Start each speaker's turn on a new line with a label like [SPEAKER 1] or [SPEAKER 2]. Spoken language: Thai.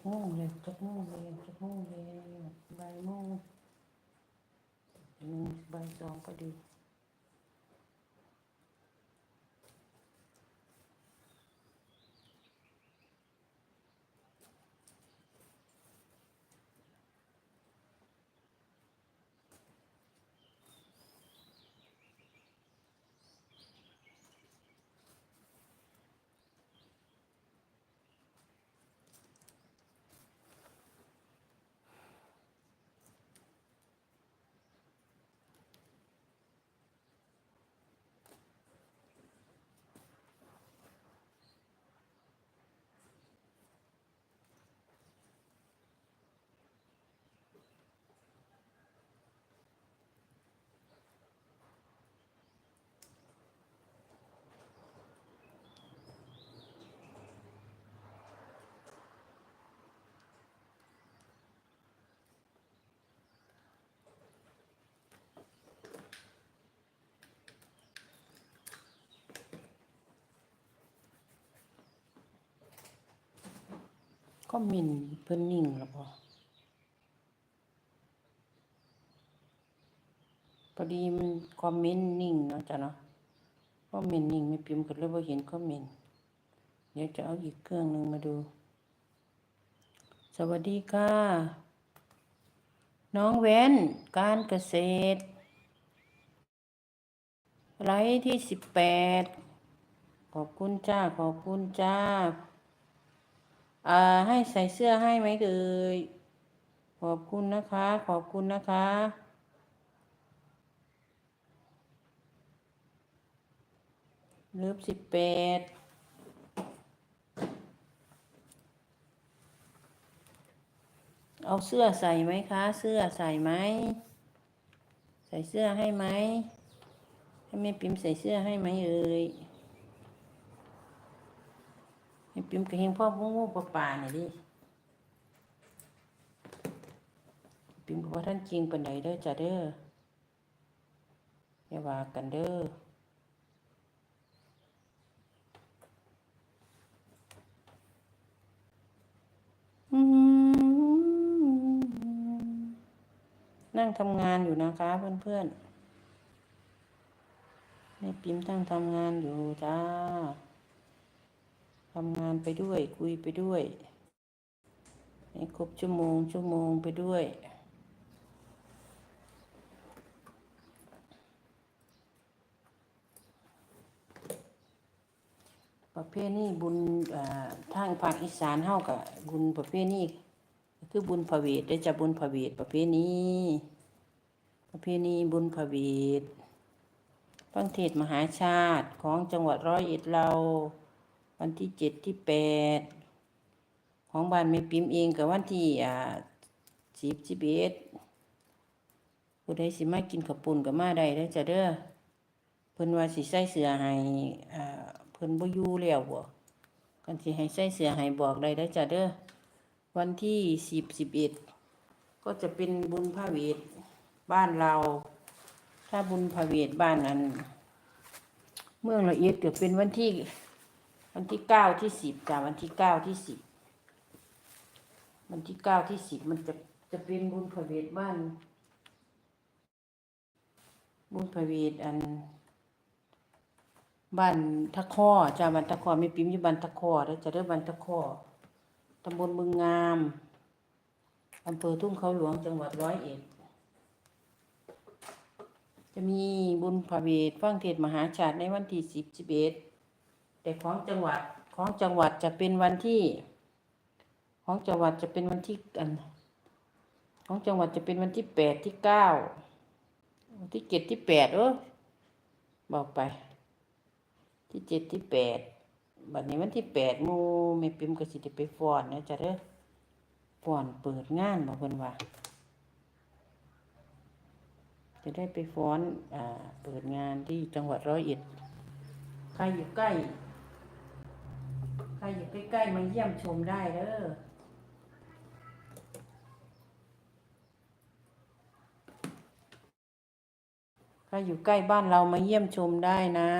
[SPEAKER 1] กโมงเลยจักโมงเลยจักโมงเลยบ่ายโมงหนึ่งบ่ายสองพอดี ก็มินเพิ่นนิ่งแล้วพอพอดีมันคอมเมนต์นิ่งนะจ้ะเนาะคอมเมนต์นิ่งไม่พิมพ์ก็เลยบ่าเห็นคอมเมนต์เดี๋ยวจะเอาอีกเครื่องหนึ่งมาดู สวัสดีค่ะ น้องเว้น การเกษตรไลฟ์ที่สิบแปดขอบคุณจ้า ขอบคุณจ้า อ่าให้ใส่เสื้อให้ไหมเอ่ยขอบคุณนะคะ ขอบคุณนะคะเลิฟสิบแปดเอาเสื้อใส่ไหมคะ เสื้อใส่ไหม ใส่เสื้อให้ไหม ให้แม่ปิมใส่เสื้อให้ไหมเอ่ย แม่ปิมก็เฮงพ่อพวกงูปลาป่าเนี่ยดิปิมก็ว่าท่านจริงปานใดเด้อจ้ะเด้ออย่าว่ากันเด้อนั่งทำงานอยู่นะคะ เพื่อนๆแม่ปิมตั้งทำงานอยู่จ้า ทำงานไปด้วย คุยไปด้วยให้ครบชั่วโมง ชั่วโมงไปด้วย ประเภทนี้บุญทางภาคอีสานเฮากับบุญประเภทนี้คือบุญพระเวทได้จะบุญพระเวทประเภทนี้ประเภทนี้บุญพระเวทฟังเทศมหาชาติของจังหวัดร้อยเอ็ดเรา วันที่เจ็ดที่แปดของบ้านแม่ปิมเองกับวันที่อ่าสิบสิบเอ็ดผู้ใดสิมากินข้าวปุ้นกับมาได้แล้วจะเด้อเพิ่นว่าสิใส่เสื้อให้อ่าเพิ่นบ่อยู่แล้วบ่กันสิให้ใส่เสื้อให้บอกได้แล้วจะเด้อวันที่สิบสิบเอ็ดก็จะเป็นบุญพระเวทบ้านเรา ถ้าบุญพระเวทบ้านนั้น เมืองละเอียดเกิดเป็นวันที่ วันที่เก้าที่สิบจ้าวันที่เก้าที่สิบวันที่เก้าที่สิบมันจะจะเป็นบุญพระเวทบ้าน บุญพระเวทอันบ้านตะคอจ้าบ้านตะคอม่ปิมอยู่บ้านตะคอแล้วจะเรียกบ้านตะคอตำบลบึงงามอำเภอทุ่งเขาหลวงจังหวัดร้อยเอ็ดจะมีบุญพระเวทฟังเทศมหาชาติในวันที่สิบสิบเอ็ด แต่ของจังหวัดของจังหวัดจะเป็นวันที่ ของจังหวัดจะเป็นวันที่อันของจังหวัดจะเป็นวันที่แปดที่เก้าวันที่เจ็ดที่แปดเออบอกไป ที่เจ็ดที่แปดบัดนี้วันที่แปดมูไม่ปิมกสิได้ไปฟ้อนนะจ๊ะเด้อฟ้อนเปิดงานบอกเพิ่นว่า จะได้ไปฟ้อนอ่าเปิดงานที่จังหวัดร้อยเอ็ดใครอยู่ใกล้ ใครอยู่ใกล้ๆมาเยี่ยมชมได้เด้อใครอยู่ใกล้บ้านเรามาเยี่ยมชมได้นะ